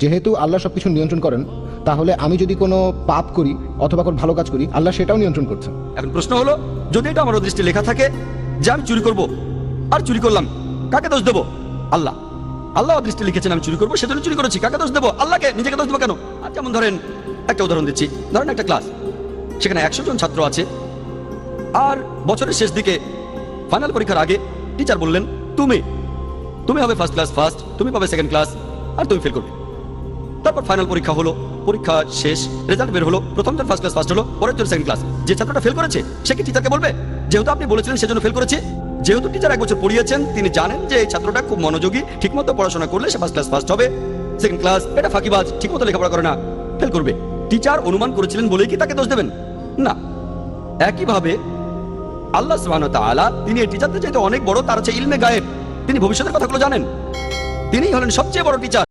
যেহেতু আল্লাহ সব কিছু নিয়ন্ত্রণ করেন, তাহলে আমি যদি কোনো পাপ করি অথবা কোনো ভালো কাজ করি, আল্লাহ সেটাও নিয়ন্ত্রণ করছেন এখন প্রশ্ন হলো, যদি এটা আমার দৃষ্টি লেখা থাকে যে আমি চুরি করব আর চুরি করলাম, কাকে দোষ দেবো? আল্লাহ। আল্লাহ দৃষ্টি লিখেছেন, আমি চুরি করব, সেজন্য চুরি করেছি, কাকে দোষ দেবো? আল্লাহকে, নিজেকে দোষ দেবো কেন? আর যেমন ধরেন, একটা উদাহরণ দিচ্ছি। ধরেন একটা ক্লাস সেখানে একশো জন ছাত্র আছে। আর বছরের শেষ দিকে ফাইনাল পরীক্ষার আগে টিচার বললেন, তুমি তুমি হবে ফার্স্ট ক্লাস ফার্স্ট তুমি পাবে সেকেন্ড ক্লাস আর তুমি ফেল করবে। তারপর ফাইনাল পরীক্ষা হলো, পরীক্ষা শেষ রেজাল্ট বের হলো, প্রথম জন ফার্স্ট ক্লাস ফার্স্ট হলো, পরের জন সেকেন্ড ক্লাস যে ছাত্রটা ফেল করেছে, সে কি টিচারকে বলবে? যেহেতু আপনি বলেছিলেন সেজন্য ফেল করেছে, যেহেতু টিচার এক বছর পড়িয়েছেন, তিনি জানেন যে এই ছাত্রটা খুব মনোযোগী, ঠিকমতো পড়াশোনা করলে সে ফার্স্ট ক্লাস ফার্স্ট হবে। সেকেন্ড ক্লাস এটা ফাঁকিবাজ, ঠিকমতো লেখাপড়া করে না ফেল করবে। টিচার অনুমান করেছিলেন বলেই কি তাকে দোষ দেবেন? না। একইভাবে, আল্লাহ ওয়া তিনি এই টিচারদের চাইতে অনেক বড়, তার হচ্ছে ইলমে গায়েব। তিনি ভবিষ্যতের কথাগুলো জানেন। তিনিই হলেন সবচেয়ে বড় টিচার